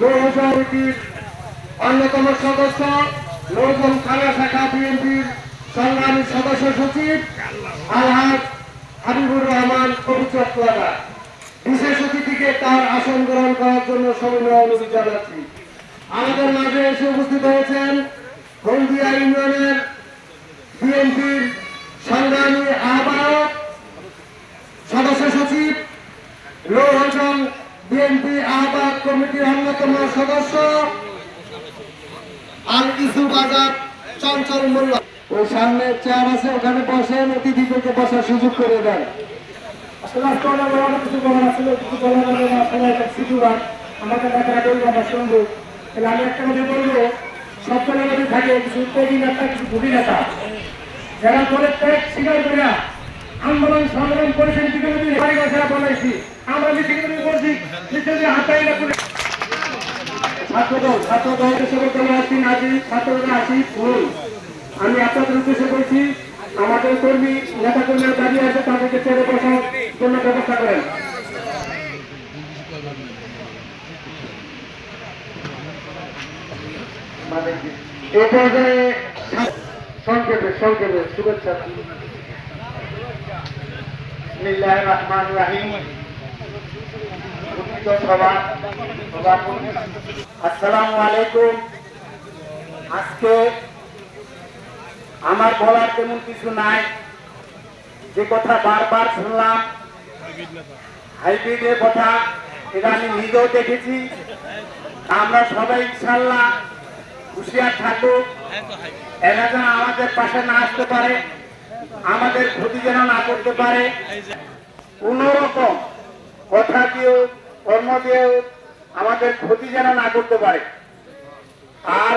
লৌহ সমিতির অন্যতম সদস্য নৌজন থানা শাখা বিএনপির সংগ্রামী সদস্য সচিব আলহাজ হাবিবুর রহমান কবিচক্রদা বিশেষ অতিথিকে তার আসন গ্রহণ করার জন্য সবিনয় অনুরোধ জানাচ্ছি। আমাদের মাঝে এসে উপস্থিত হয়েছেন হলদিয়া ইউনিয়নের বিএনপির সংগ্রামী আহ্বায়ক, সদস্য সচিব বিএনপি আহ্বায়ক কমিটির অন্যতম সদস্য আল ইসুফ আজাদ চঞ্চল মোল্লা। ওই সামনে চেয়ার আছে, ওখানে বসেন, অতিথিদেরকে বসার সুযোগ করে দেন। আসলে কিছু কিছু আমরা কিছু কিছু ছাত্রদল ছাত্রদল হিসেবে চলে আসছি নাজি ছাত্ররা আসি ফুল আমি আপনাদের উদ্দেশ্যে বলছি আমাদের কর্মী নেতা কর্মীরা দাঁড়িয়ে আছে তাদেরকে ছেড়ে বসার জন্য ব্যবস্থা করেন এ পর্যায়ে সংক্ষেপে সংক্ষেপে শুভেচ্ছা। রহমান রাহিম। আমার বলার তেমন কিছু নাই। যে কথা বারবার শুনলাম, হাইব্রিডের কথা এটা আমি নিজেও দেখেছি। আমরা সবাই ইনশাল্লাহ হুঁশিয়ার থাকুক এরা যেন আমাদের পাশে না আসতে পারে, আমাদের ক্ষতি যেন না করতে পারে। কোন কেউ আমাদের ক্ষতি যেন না করতে পারে। আর